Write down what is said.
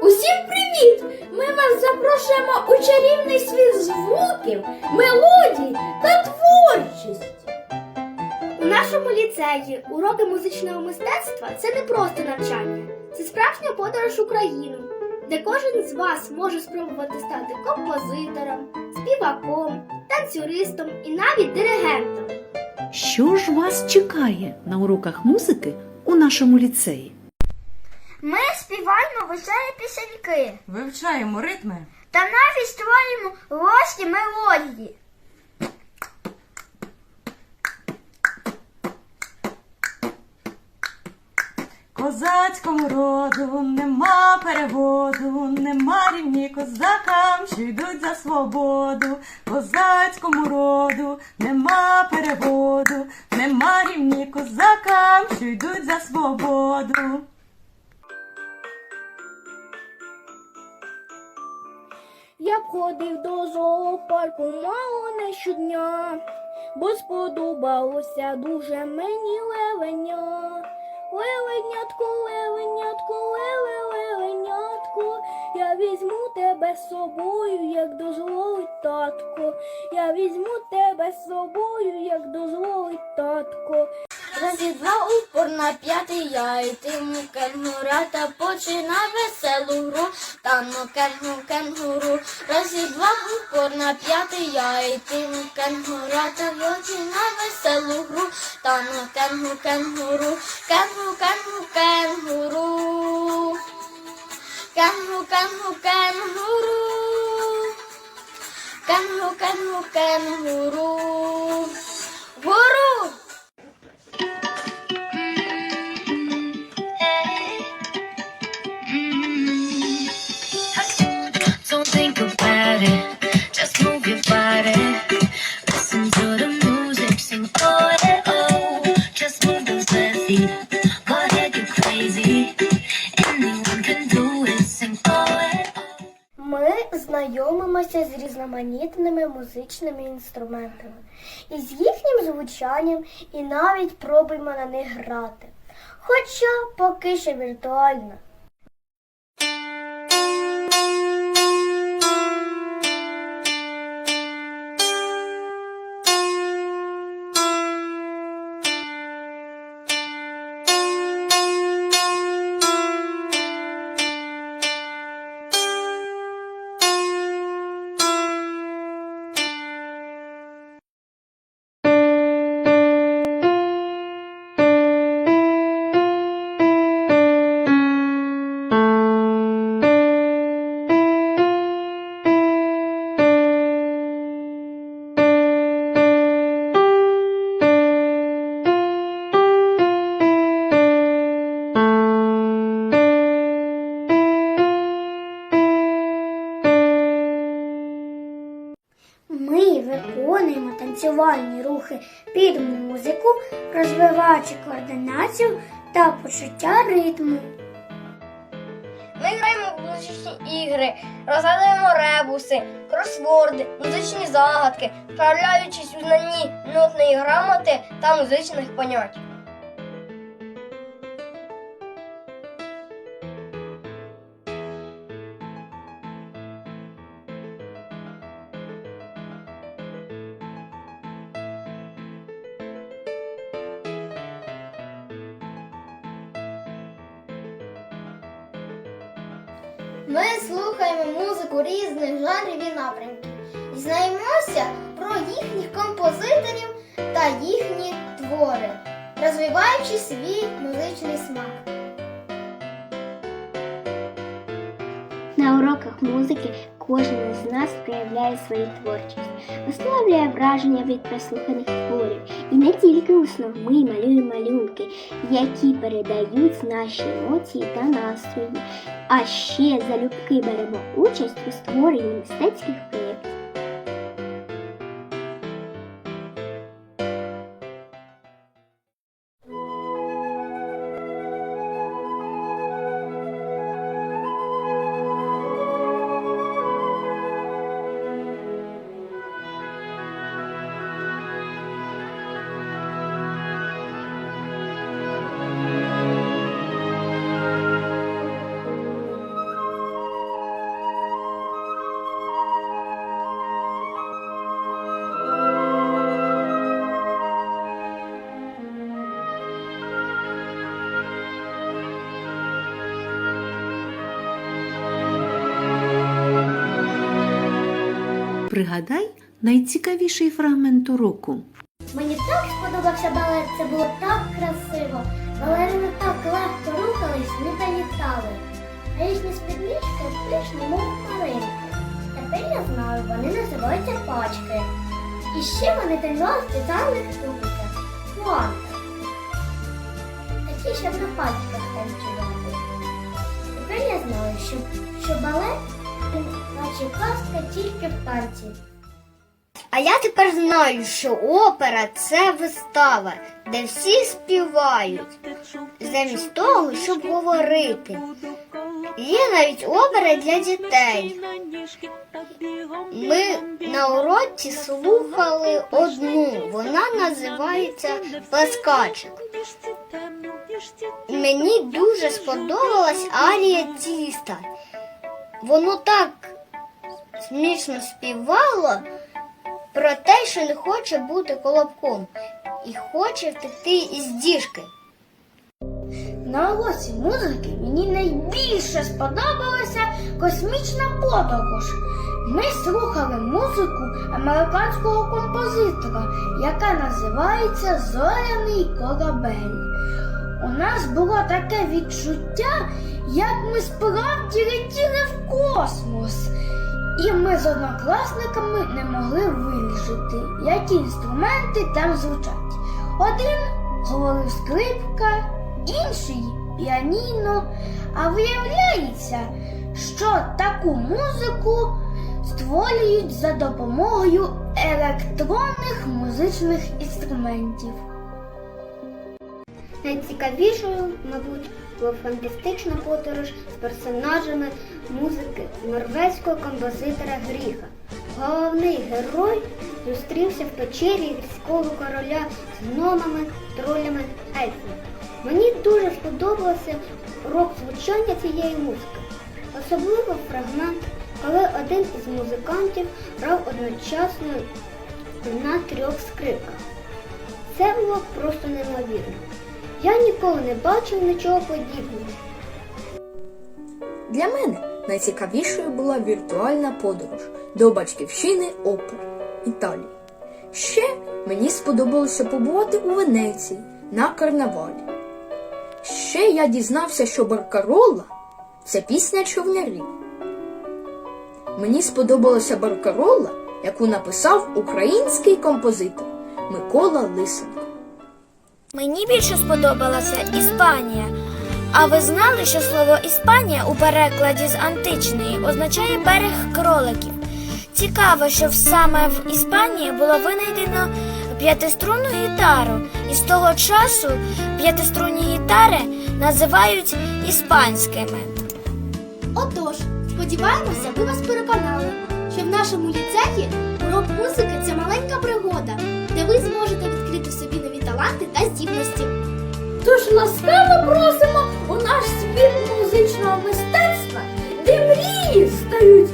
Усім привіт! Ми вас запрошуємо у чарівний світ звуків, мелодій та творчості. У нашому ліцеї уроки музичного мистецтва це не просто навчання, це справжня подорож у країну, де кожен з вас може спробувати стати композитором, співаком, танцюристом і навіть диригентом. Що ж вас чекає на уроках музики у нашому ліцеї? Ми співаємо веселі пісеньки Вивчаємо ритми. та навіть створюємо власні мелодії. Козацькому роду нема переводу, нема рівні козакам, що йдуть за свободу. Козацькому роду нема переводу, нема рівні козакам, що йдуть за свободу. Я б ходив до зоопарку мало не щодня, бо сподобалося дуже мені левеня. Левенятко, леленятку, леленятку, я візьму тебе з собою, як дозволить татко. Я візьму тебе з собою, як дозволить татко. Розідва упор на п'ятий я йтиму кенгура та почина веселу гру. Тану кенгу кенгуру, розідва упор на п'ятий я йтиму кенгура та почина веселу гру. Тану кенгу кенгуру, кенгу кенгу кенгуру. Кенгу кенгу кенгуру. Кенгу кенгу кенгуру. Знайомимося з різноманітними музичними інструментами і з їхнім звучанням, і навіть пробуємо на них грати. Хоча поки що віртуально. Ми виконуємо танцювальні рухи під музику, розвиваючи координацію та почуття ритму. Ми граємо музичні ігри, розгадуємо ребуси, кросворди, музичні загадки, вправляючись у знанні нотної грамоти та музичних понять. Ми слухаємо музику різних жанрів і напрямків. Дізнаємося про їхніх композиторів та їхні твори, розвиваючи свій музичний смак. На уроках музики кожен з нас проявляє свою творчість, висловлює враження від прослуханих творів. І не тільки усно ми малюємо малюнки, які передають наші емоції та настрої, а ще залюбки беремо участь у створенні мистецьких проєктів. найцікавіший фрагмент уроку. Мені так сподобався балет, це було так красиво. Балерини так легко рухались, ніби літали. А їхні спіднички пишні, мов хмаринки. Тепер я знаю, вони називаються пачки. І ще вони танцювали в спеціальних трубках. Фуанти. Такі, щоб на пачках танцювати. Тепер я знаю, що, що балет наче казка тільки в танці. А я тепер знаю, що опера це вистава, де всі співають, замість того, щоб говорити. Є навіть опера для дітей. Ми на уроці слухали одну, вона називається Плескачик. Мені дуже сподобалась арія тіста. Воно так смішно співало про те, що не хоче бути колобком і хоче втекти із діжки. На уроці музики мені найбільше сподобалася космічна подорож. Ми слухали музику американського композитора, яка називається Зоряний корабель. У нас було таке відчуття, як ми справді летіли в космос. І ми з однокласниками не могли вирішити, які інструменти там звучать. Один говорив скрипка, інший піаніно. А виявляється, що таку музику створюють за допомогою електронних музичних інструментів. Найцікавішою, мабуть, була фантастична подорож з персонажами музики норвезького композитора Гріха. Головний герой зустрівся в печері гірського короля з гномами, тролями, ельфами. Мені дуже сподобався урок звучання цієї музики. Особливо фрагмент, коли один із музикантів грав одночасно на трьох скрипках. Це було просто неймовірно. Я ніколи не бачив нічого подібного. Для мене найцікавішою була віртуальна подорож до батьківщини опер Італії. Ще мені сподобалося побувати у Венеції на карнавалі. Ще я дізнався, що Баркарола це пісня човнярів. Мені сподобалася Баркарола, яку написав український композитор Микола Лисенко. Мені більше сподобалася Іспанія. А ви знали, що слово Іспанія у перекладі з античної означає берег кроликів? Цікаво, що саме в Іспанії було винайдено п'ятиструнну гітару, і з того часу п'ятиструнні гітари називають іспанськими. Отож, сподіваємося, ви вас переконали, що в нашому ліцеї урок музики це маленька пригода, де ви зможете відкрити собі нові таланти та здібності. Тож ласкаво просимо у наш світ музичного мистецтва, де мрії стають.